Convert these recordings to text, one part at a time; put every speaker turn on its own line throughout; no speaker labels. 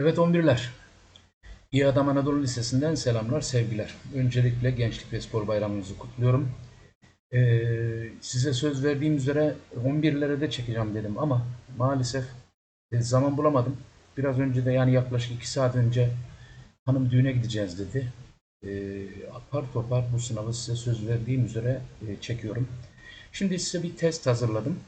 Evet 11'ler. İyi Adam Anadolu Lisesi'nden selamlar, sevgiler. Öncelikle Gençlik ve Spor Bayramınızı kutluyorum. Ee, size söz verdiğim üzere 11'lere de çekeceğim dedim ama maalesef e, zaman bulamadım. Biraz önce de yani yaklaşık 2 saat önce hanım düğüne gideceğiz dedi. Ee, apar topar bu sınavı size söz verdiğim üzere e, çekiyorum. Şimdi size bir test hazırladım.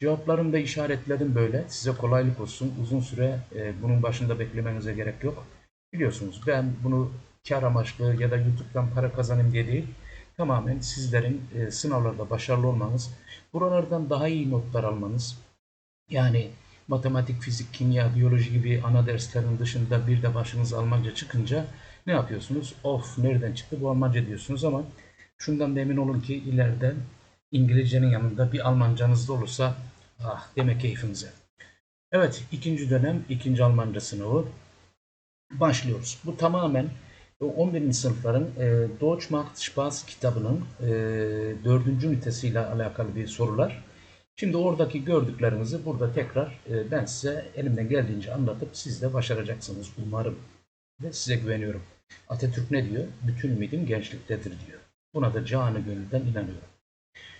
Cevaplarını da işaretledim böyle. Size kolaylık olsun. Uzun süre e, bunun başında beklemenize gerek yok. Biliyorsunuz ben bunu kar amaçlı ya da YouTube'dan para kazanayım diye değil. Tamamen sizlerin e, sınavlarda başarılı olmanız, buralardan daha iyi notlar almanız, yani matematik, fizik, kimya, biyoloji gibi ana derslerin dışında bir de başınız Almanca çıkınca ne yapıyorsunuz? Of nereden çıktı bu Almanca diyorsunuz ama şundan da emin olun ki ileriden İngilizcenin yanında bir Almancanız da olursa ah demek keyfinize. Evet ikinci dönem ikinci Almanca sınavı başlıyoruz. Bu tamamen 11. sınıfların e, Deutsch macht Spaß kitabının e, 4. ünitesiyle alakalı bir sorular. Şimdi oradaki gördüklerinizi burada tekrar e, ben size elimden geldiğince anlatıp siz de başaracaksınız umarım. Ve size güveniyorum. Atatürk ne diyor? Bütün ümidim gençliktedir diyor. Buna da canı gönülden inanıyorum.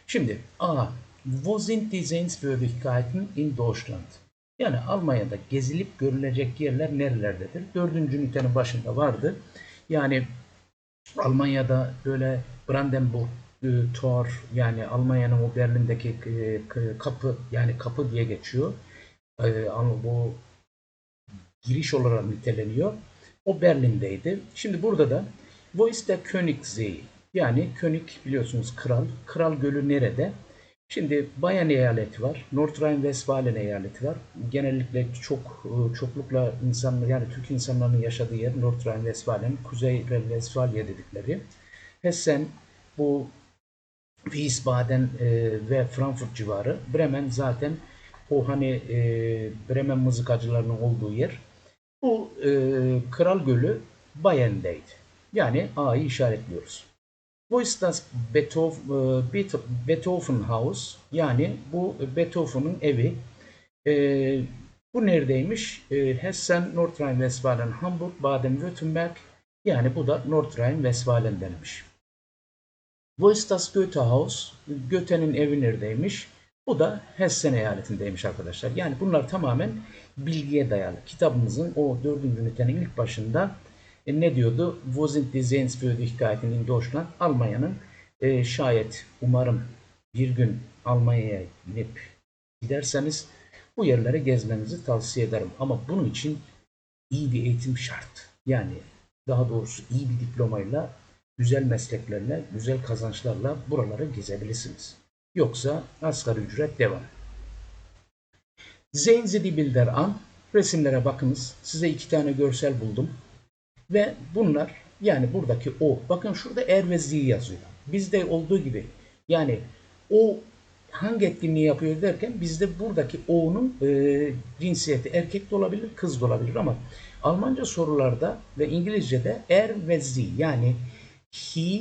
Şimdi A. Wo sind die Sehenswürdigkeiten in Deutschland? Yani Almanya'da gezilip görülecek yerler nerelerdedir? Dördüncü ünitenin başında vardı. Yani Almanya'da böyle Brandenburg e, Tor yani Almanya'nın o Berlin'deki e, kapı yani kapı diye geçiyor. E, bu giriş olarak niteleniyor. O Berlin'deydi. Şimdi burada da Wo ist der Königssee? Yani König biliyorsunuz kral. Kral Gölü nerede? Şimdi Bayern eyaleti var. Nordrhein-Westfalen eyaleti var. Genellikle çok çoklukla insan yani Türk insanlarının yaşadığı yer Nordrhein-Westfalen, Kuzey Westfalia dedikleri. Hessen bu Wiesbaden e, ve Frankfurt civarı. Bremen zaten o hani e, Bremen mızıkacılarının olduğu yer. Bu e, Kral Gölü Bayern'deydi. Yani A'yı işaretliyoruz. Wo ist das Beethoven, House? Yani bu Beethoven'ın evi. E, bu neredeymiş? E, Hessen, Nordrhein-Westfalen, Hamburg, Baden-Württemberg. Yani bu da Nordrhein-Westfalen'denmiş. Wo ist das Goethe House? Goethe'nin evi neredeymiş? Bu da Hessen eyaletindeymiş arkadaşlar. Yani bunlar tamamen bilgiye dayalı. Kitabımızın o dördüncü ünitenin ilk başında e, ne diyordu? Wo sind die Sehenswürdigkeiten in Deutschland? Almanya'nın e, şayet umarım bir gün Almanya'ya inip giderseniz bu yerlere gezmenizi tavsiye ederim. Ama bunun için iyi bir eğitim şart. Yani daha doğrusu iyi bir diplomayla, güzel mesleklerle, güzel kazançlarla buraları gezebilirsiniz. Yoksa asgari ücret devam. Die Bilder an. Resimlere bakınız. Size iki tane görsel buldum. Ve bunlar yani buradaki o. Bakın şurada er ve zi yazıyor. Bizde olduğu gibi yani o hangi etkinliği yapıyor derken bizde buradaki o'nun e, cinsiyeti erkek de olabilir, kız da olabilir ama Almanca sorularda ve İngilizce'de er ve zi yani he,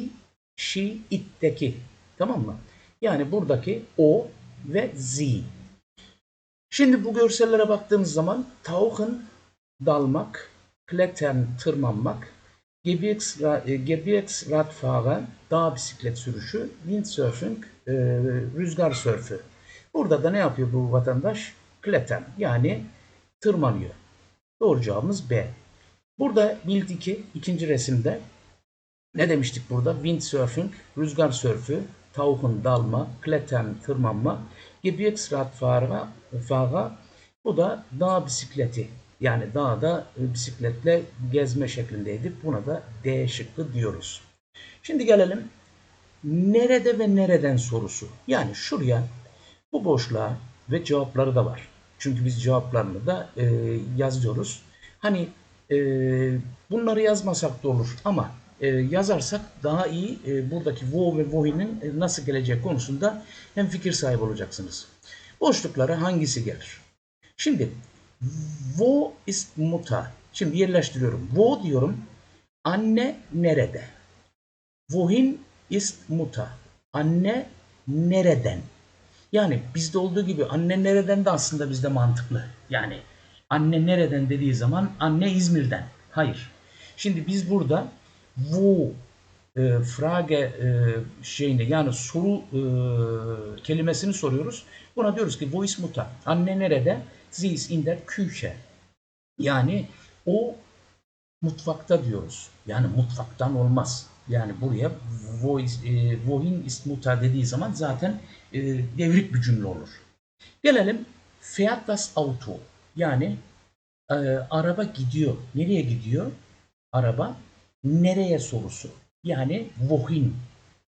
she, it'teki tamam mı? Yani buradaki o ve zi. Şimdi bu görsellere baktığımız zaman tauchen dalmak, klettern tırmanmak, Gebirgsradfahrer e, dağ bisiklet sürüşü, windsurfing e, rüzgar sörfü. Burada da ne yapıyor bu vatandaş? Klettern yani tırmanıyor. Doğru cevabımız B. Burada bildi ki ikinci resimde ne demiştik burada? Windsurfing, rüzgar sörfü, tauchen dalma, klettern tırmanma, Gebirgsradfahrer bu da dağ bisikleti yani dağda e, bisikletle gezme şeklindeydi. Buna da D şıkkı diyoruz. Şimdi gelelim nerede ve nereden sorusu. Yani şuraya bu boşluğa ve cevapları da var. Çünkü biz cevaplarını da e, yazıyoruz. Hani e, bunları yazmasak da olur ama e, yazarsak daha iyi e, buradaki wo ve wohin'in e, nasıl gelecek konusunda hem fikir sahibi olacaksınız. Boşluklara hangisi gelir? Şimdi wo ist Mutter? Şimdi yerleştiriyorum. Wo diyorum. Anne nerede? Wohin ist Mutter? Anne nereden? Yani bizde olduğu gibi anne nereden de aslında bizde mantıklı. Yani Anne nereden dediği zaman anne İzmir'den. Hayır. Şimdi biz burada wo e, frage e, şeyinde yani soru e, kelimesini soruyoruz. Buna diyoruz ki wo ist Mutter? Anne nerede? Sie ist in der Küche. Yani o mutfakta diyoruz. Yani mutfaktan olmaz. Yani buraya wo ist, e, wohin ist Mutter dediği zaman zaten e, devrik bir cümle olur. Gelelim fährt das Auto. Yani e, araba gidiyor. Nereye gidiyor? Araba nereye sorusu. Yani wohin.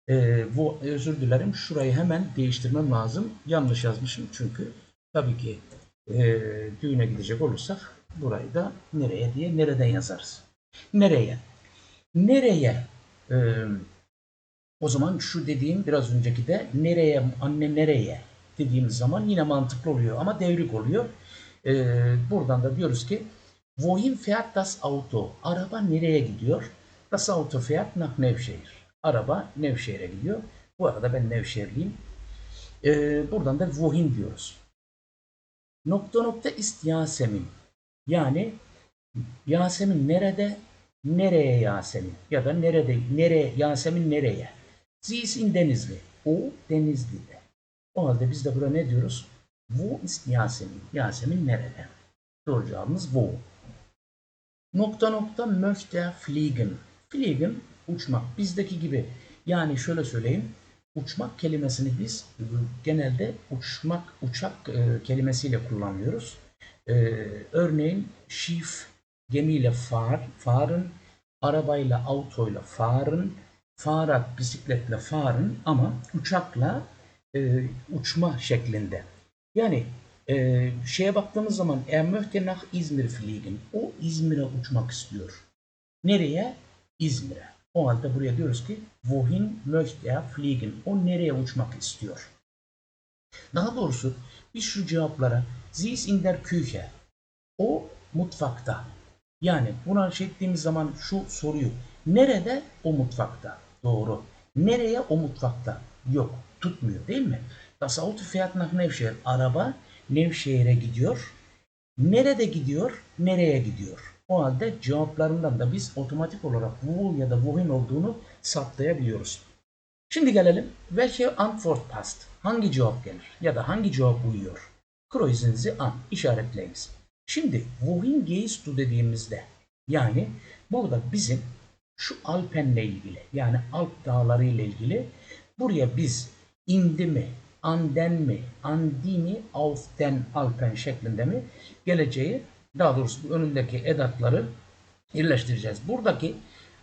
E, wo, özür dilerim. Şurayı hemen değiştirmem lazım. Yanlış yazmışım çünkü tabii ki e, düğüne gidecek olursak burayı da nereye diye nereden yazarız. Nereye? Nereye? E, o zaman şu dediğim biraz önceki de nereye, anne nereye dediğimiz zaman yine mantıklı oluyor ama devrik oluyor. Ee, buradan da diyoruz ki Wohin fährt das Auto? Araba nereye gidiyor? Das Auto fährt nach Nevşehir. Araba Nevşehir'e gidiyor. Bu arada ben Nevşehirliyim. Ee, buradan da Wohin diyoruz. Nokta nokta ist Yasemin. Yani Yasemin nerede? Nereye Yasemin? Ya da nerede? Nereye? Yasemin nereye? Sie ist in Denizli. O Denizli'de. O halde biz de burada ne diyoruz? Wo ist Yasemin? Yasemin nerede? Doğru cevabımız wo. Nokta nokta möchte fliegen. Fliegen uçmak. Bizdeki gibi. Yani şöyle söyleyeyim. Uçmak kelimesini biz genelde uçmak, uçak e, kelimesiyle kullanıyoruz. E, örneğin Schiff gemiyle far, fahren, arabayla, autoyla fahren, farat, bisikletle fahren ama uçakla e, uçma şeklinde. Yani e, şeye baktığımız zaman er möchte nach İzmir fliegen. O İzmir'e uçmak istiyor. Nereye? İzmir'e. O halde buraya diyoruz ki wohin möchte er fliegen? O nereye uçmak istiyor? Daha doğrusu biz şu cevaplara sie ist in der Küche. O mutfakta. Yani buna şey ettiğimiz zaman şu soruyu nerede? O mutfakta. Doğru. Nereye? O mutfakta. Yok. Tutmuyor değil mi? Das Auto fährt nach Nevşehir. Araba Nevşehir'e gidiyor. Nerede gidiyor? Nereye gidiyor? O halde cevaplarından da biz otomatik olarak wo ya da wohin olduğunu saptayabiliyoruz. Şimdi gelelim. Welche Antwort passt? Hangi cevap gelir? Ya da hangi cevap uyuyor? Kreuzen Sie an. işaretleyiniz. Şimdi wohin gehst du dediğimizde yani burada bizim şu Alpen'le ilgili yani Alp dağları ile ilgili buraya biz indi mi, anden mi, andi mi, auften, Alpen şeklinde mi geleceği daha doğrusu bu önündeki edatları birleştireceğiz. Buradaki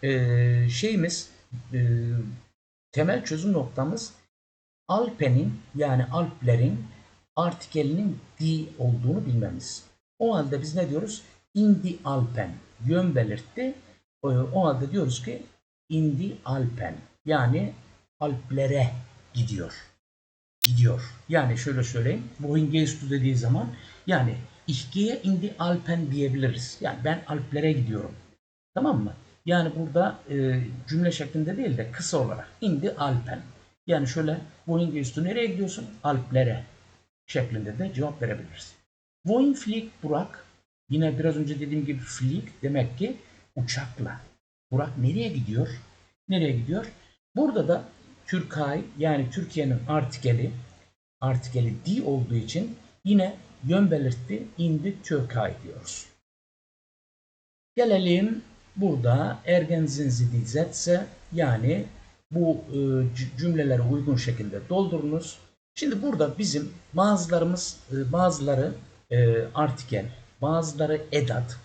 e, şeyimiz e, temel çözüm noktamız Alpen'in yani Alplerin artikelinin di olduğunu bilmemiz. O halde biz ne diyoruz? Indi Alpen yön belirtti. O halde diyoruz ki indi Alpen yani Alplere gidiyor. Gidiyor. Yani şöyle söyleyeyim. Du dediği zaman yani gehe indi Alpen diyebiliriz. Yani ben Alplere gidiyorum. Tamam mı? Yani burada e, cümle şeklinde değil de kısa olarak indi Alpen. Yani şöyle wohin gehst du nereye gidiyorsun? Alplere şeklinde de cevap verebiliriz. Wohin fliegt Burak? Yine biraz önce dediğim gibi fliegt demek ki uçakla. Burak nereye gidiyor? Nereye gidiyor? Burada da Türkay yani Türkiye'nin artikeli artikeli di olduğu için yine yön belirtti indi Türkay diyoruz. Gelelim burada Ergänzen die Sätze yani bu e, cümleleri uygun şekilde doldurunuz. Şimdi burada bizim bazılarımız e, bazıları e, artikel, bazıları edat.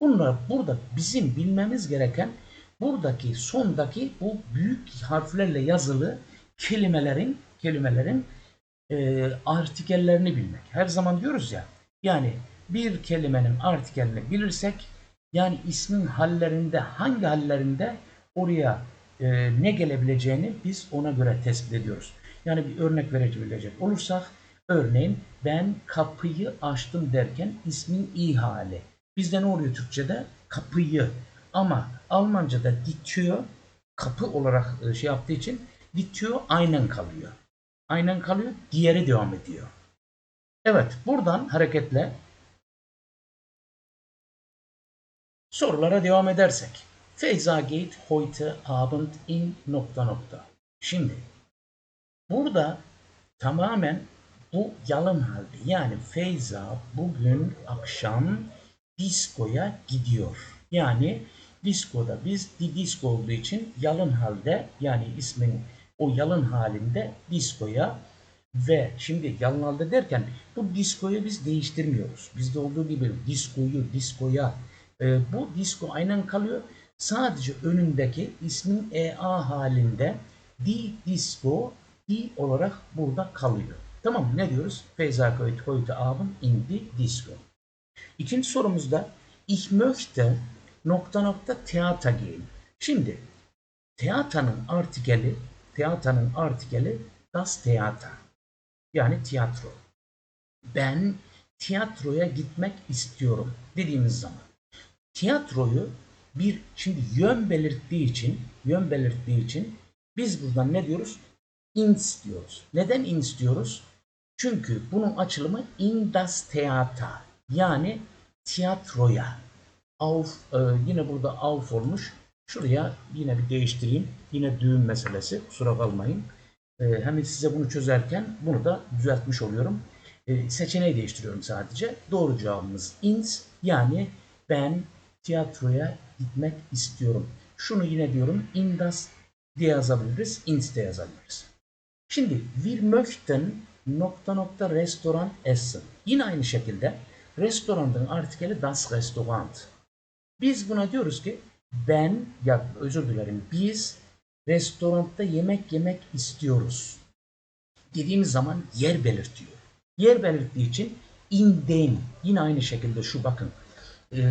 Bunlar burada bizim bilmemiz gereken buradaki sondaki bu büyük harflerle yazılı kelimelerin kelimelerin e, artikellerini bilmek. Her zaman diyoruz ya yani bir kelimenin artikelini bilirsek yani ismin hallerinde hangi hallerinde oraya e, ne gelebileceğini biz ona göre tespit ediyoruz. Yani bir örnek verebilecek olursak örneğin ben kapıyı açtım derken ismin i hali. Bizde ne oluyor Türkçe'de? Kapıyı. Ama Almanca'da die kapı olarak e, şey yaptığı için die aynen kalıyor. Aynen kalıyor, diğeri devam ediyor. Evet, buradan hareketle Sorulara devam edersek. Feyza geht heute Abend in nokta nokta. Şimdi burada tamamen bu yalın halde. Yani Feyza bugün akşam diskoya gidiyor. Yani diskoda biz di disco olduğu için yalın halde yani ismin o yalın halinde diskoya ve şimdi yalın halde derken bu diskoyu biz değiştirmiyoruz. Bizde olduğu gibi diskoyu diskoya e, bu disko aynen kalıyor. Sadece önündeki ismin EA halinde di disco di olarak burada kalıyor. Tamam mı? Ne diyoruz? Feyza koyut heute Abend in die Disco. İkinci sorumuzda Ich möchte nokta nokta Theater gehen. Şimdi Theater'ın artikeli Theater'ın artikeli das Theater. Yani tiyatro. Ben tiyatroya gitmek istiyorum dediğimiz zaman tiyatroyu bir şimdi yön belirttiği için yön belirttiği için biz buradan ne diyoruz? ins diyoruz. Neden ins diyoruz? Çünkü bunun açılımı in das Theater yani tiyatroya. Auf, e, yine burada auf olmuş. Şuraya yine bir değiştireyim. Yine düğüm meselesi. Kusura kalmayın. E, hem size bunu çözerken bunu da düzeltmiş oluyorum. E, seçeneği değiştiriyorum sadece. Doğru cevabımız ins yani ben tiyatroya gitmek istiyorum. Şunu yine diyorum in das diye yazabiliriz, ins de yazabiliriz. Şimdi wir möchten nokta nokta restoran essen. Yine aynı şekilde restoranın artikeli das Restaurant. Biz buna diyoruz ki ben ya özür dilerim biz restoranda yemek yemek istiyoruz. Dediğimiz zaman yer belirtiyor. Yer belirttiği için in dem yine aynı şekilde şu bakın e,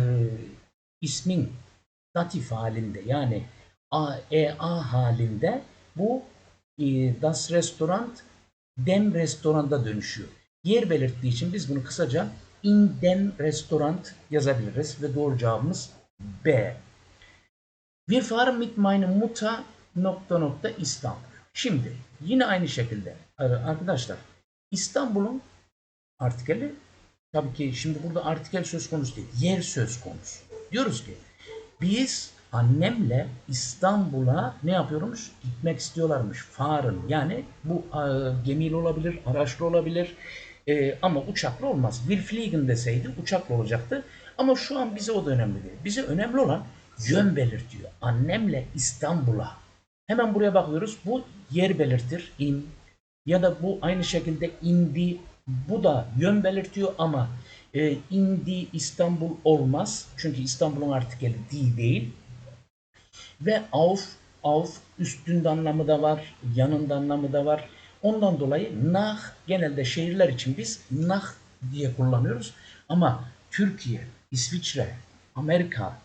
ismin datif halinde yani A, E, A halinde bu e, das Restaurant dem restoranda dönüşüyor. Yer belirttiği için biz bunu kısaca in dem Restaurant yazabiliriz ve doğru cevabımız B. Wir fahren mit meiner Mutter nokta nokta İstanbul. Şimdi yine aynı şekilde arkadaşlar İstanbul'un artikeli tabii ki şimdi burada artikel söz konusu değil. Yer söz konusu. Diyoruz ki biz annemle İstanbul'a ne yapıyormuş? Gitmek istiyorlarmış. Farın yani bu e, gemiyle olabilir, araçlı olabilir e, ama uçaklı olmaz. Bir fliegen deseydi uçaklı olacaktı. Ama şu an bize o da önemli değil. Bize önemli olan yön belirtiyor. Annemle İstanbul'a. Hemen buraya bakıyoruz. Bu yer belirtir. in ya da bu aynı şekilde indi. Bu da yön belirtiyor ama e, indi İstanbul olmaz. Çünkü İstanbul'un artikeli di değil. Ve auf, auf üstünde anlamı da var, yanında anlamı da var. Ondan dolayı nah genelde şehirler için biz nah diye kullanıyoruz. Ama Türkiye, İsviçre, Amerika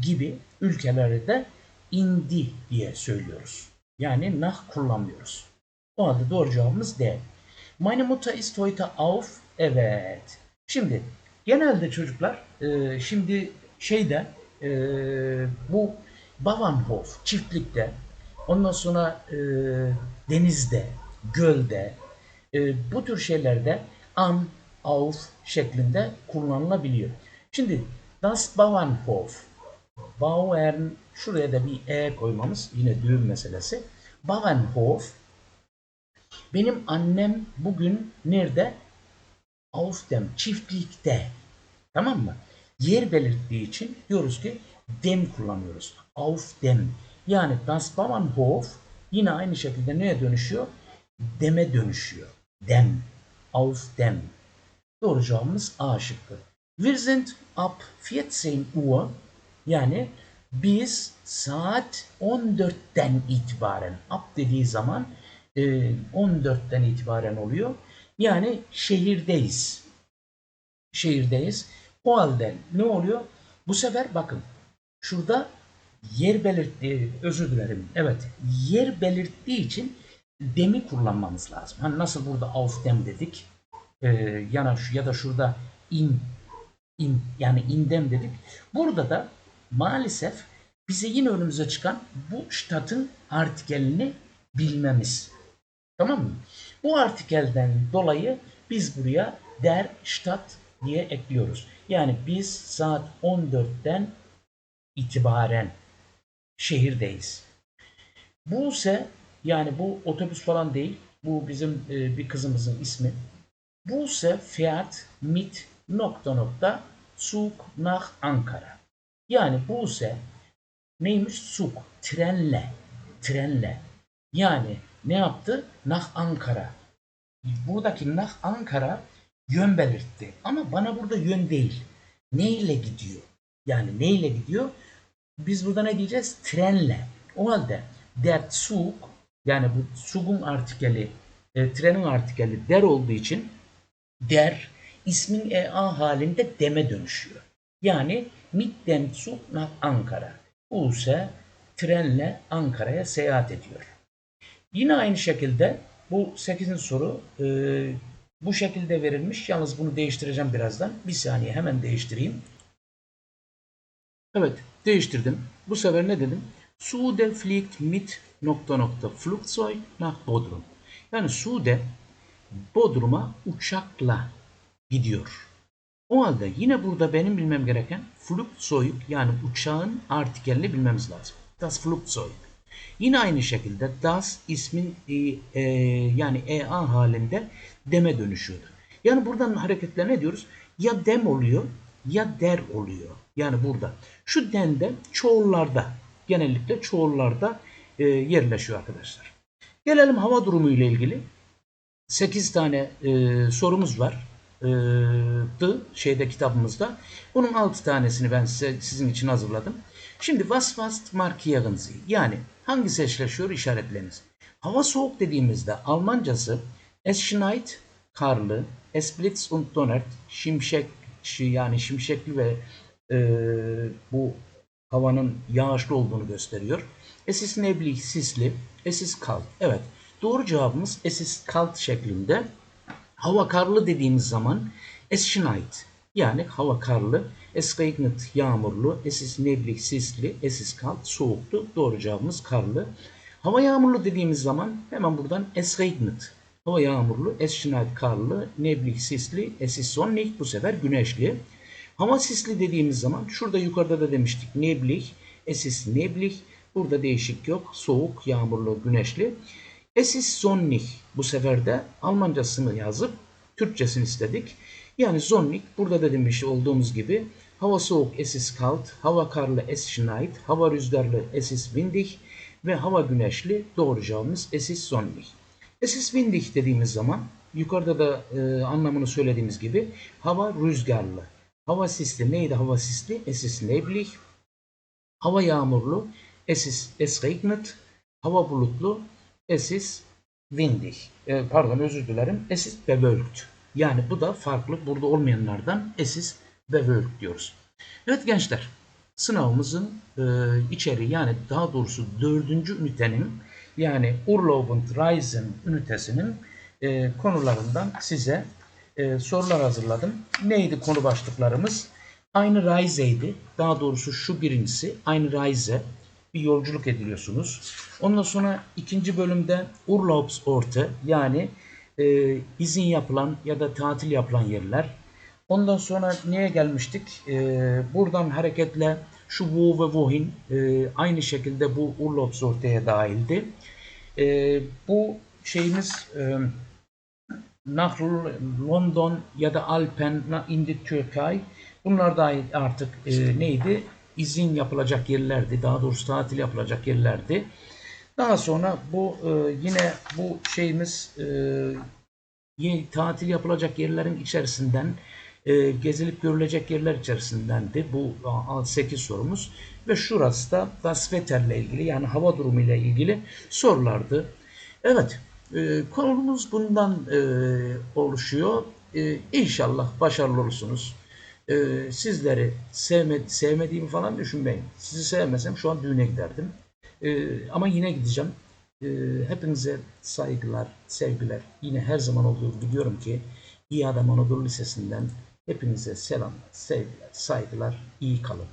gibi ülkelerde indi diye söylüyoruz. Yani nah kullanmıyoruz. O halde doğru cevabımız D. Meine Mutter ist heute auf. Evet. Şimdi genelde çocuklar e, şimdi şeyde e, bu Bauernhof çiftlikte ondan sonra e, denizde, gölde e, bu tür şeylerde an, auf şeklinde kullanılabiliyor. Şimdi das Bauernhof Bauern şuraya da bir e koymamız yine düğüm meselesi. Bauernhof benim annem bugün nerede? Auf dem çiftlikte. Tamam mı? Yer belirttiği için diyoruz ki dem kullanıyoruz. Auf dem. Yani das Bauernhof yine aynı şekilde neye dönüşüyor? Deme dönüşüyor. Dem. Auf dem. Doğru cevabımız A şıkkı. Wir sind ab 14 Uhr yani biz saat 14'ten itibaren ab dediği zaman 14'ten itibaren oluyor. Yani şehirdeyiz. Şehirdeyiz. O halde ne oluyor? Bu sefer bakın şurada yer belirttiği, özür dilerim. Evet, yer belirttiği için demi kullanmamız lazım. Hani nasıl burada auf dem dedik. Şu ya da şurada in in yani indem dedik. Burada da maalesef bize yine önümüze çıkan bu ştatın artikelini bilmemiz. Tamam mı? Bu artikelden dolayı biz buraya der Stadt diye ekliyoruz. Yani biz saat 14'ten itibaren şehirdeyiz. Buse yani bu otobüs falan değil. Bu bizim e, bir kızımızın ismi. Buse fährt mit nokta nokta Zug nach Ankara. Yani Buse neymiş? Zug. Trenle. Trenle. Yani ne yaptı? Nach Ankara. Buradaki nach Ankara yön belirtti. Ama bana burada yön değil. Neyle gidiyor? Yani neyle gidiyor? Biz burada ne diyeceğiz? Trenle. O halde der Zug yani bu Zug'un artikeli e, trenin artikeli der olduğu için der ismin EA halinde deme dönüşüyor. Yani mit dem Zug nach Ankara. Use trenle Ankara'ya seyahat ediyor. Yine aynı şekilde bu 8. soru e, bu şekilde verilmiş. Yalnız bunu değiştireceğim birazdan. Bir saniye hemen değiştireyim. Evet değiştirdim. Bu sefer ne dedim? Sude fliegt mit nokta nokta Flugzeug nach Bodrum. Yani Sude Bodrum'a uçakla gidiyor. O halde yine burada benim bilmem gereken Flugzeug yani uçağın artikelini bilmemiz lazım. Das Flugzeug. Yine aynı şekilde das ismin e, e, yani ea halinde deme dönüşüyordu. Yani buradan hareketle ne diyoruz? Ya dem oluyor ya der oluyor. Yani burada. Şu den de çoğullarda genellikle çoğullarda e, yerleşiyor arkadaşlar. Gelelim hava durumu ile ilgili. 8 tane e, sorumuz var. E, şeyde kitabımızda. Bunun 6 tanesini ben size sizin için hazırladım. Şimdi was was markieren? Yani hangisi eşleşiyor işaretleriniz. Hava soğuk dediğimizde Almancası es schneit karlı, es blitz und donnert şimşek yani şimşekli ve e, bu havanın yağışlı olduğunu gösteriyor. Es ist neblig, sisli, es ist kalt. Evet, doğru cevabımız es ist kalt şeklinde. Hava karlı dediğimiz zaman es schneit. Yani hava karlı. Es regnet yağmurlu. Es ist neblig sisli. Es ist kalt soğuktu. Doğru cevabımız karlı. Hava yağmurlu dediğimiz zaman hemen buradan es regnet. Hava yağmurlu. Es schneit karlı. Neblig sisli. Es ist sonnig. Bu sefer güneşli. Hava sisli dediğimiz zaman şurada yukarıda da demiştik neblig. Es ist neblig. Burada değişik yok. Soğuk, yağmurlu, güneşli. Es ist sonnig. Bu sefer de Almancasını yazıp Türkçesini istedik. Yani zonnik burada da demiş olduğumuz gibi hava soğuk es ist kalt, hava karlı es schneit, hava rüzgarlı es ist windig ve hava güneşli doğru cevabımız es ist sonnig. Es ist windig dediğimiz zaman yukarıda da e, anlamını söylediğimiz gibi hava rüzgarlı. Hava sisli neydi hava sisli? Es ist neblig. Hava yağmurlu es ist es regnet. Hava bulutlu es ist windig. E, pardon özür dilerim. Es ist bewölkt. Yani bu da farklı. Burada olmayanlardan esis ve work diyoruz. Evet gençler. Sınavımızın e, içeriği yani daha doğrusu dördüncü ünitenin yani Urlaubend Reisen ünitesinin e, konularından size e, sorular hazırladım. Neydi konu başlıklarımız? Aynı Reise'ydi. Daha doğrusu şu birincisi aynı Reise bir yolculuk ediliyorsunuz. Ondan sonra ikinci bölümde Urlaubsorte yani e, izin yapılan ya da tatil yapılan yerler. Ondan sonra neye gelmiştik? E, buradan hareketle şu Wu ve Wohin e, aynı şekilde bu Urlaubs ortaya dahildi. E, bu şeyimiz e, nach London ya da Alpen in the Türkei bunlar da artık e, neydi? İzin yapılacak yerlerdi. Daha doğrusu tatil yapılacak yerlerdi. Daha sonra bu e, yine bu şeyimiz e, yeni tatil yapılacak yerlerin içerisinden e, gezilip görülecek yerler içerisindendi. Bu 8 sorumuz. Ve şurası da Das Wetter ile ilgili yani hava durumu ile ilgili sorulardı. Evet e, konumuz bundan e, oluşuyor. E, inşallah başarılı olursunuz. E, sizleri sevmedi, sevmediğimi falan düşünmeyin. Sizi sevmesem şu an düğüne giderdim. Ee, ama yine gideceğim. Ee, hepinize saygılar, sevgiler. Yine her zaman olduğu biliyorum ki İyi Adam Anadolu Lisesi'nden hepinize selam, sevgiler, saygılar. İyi kalın.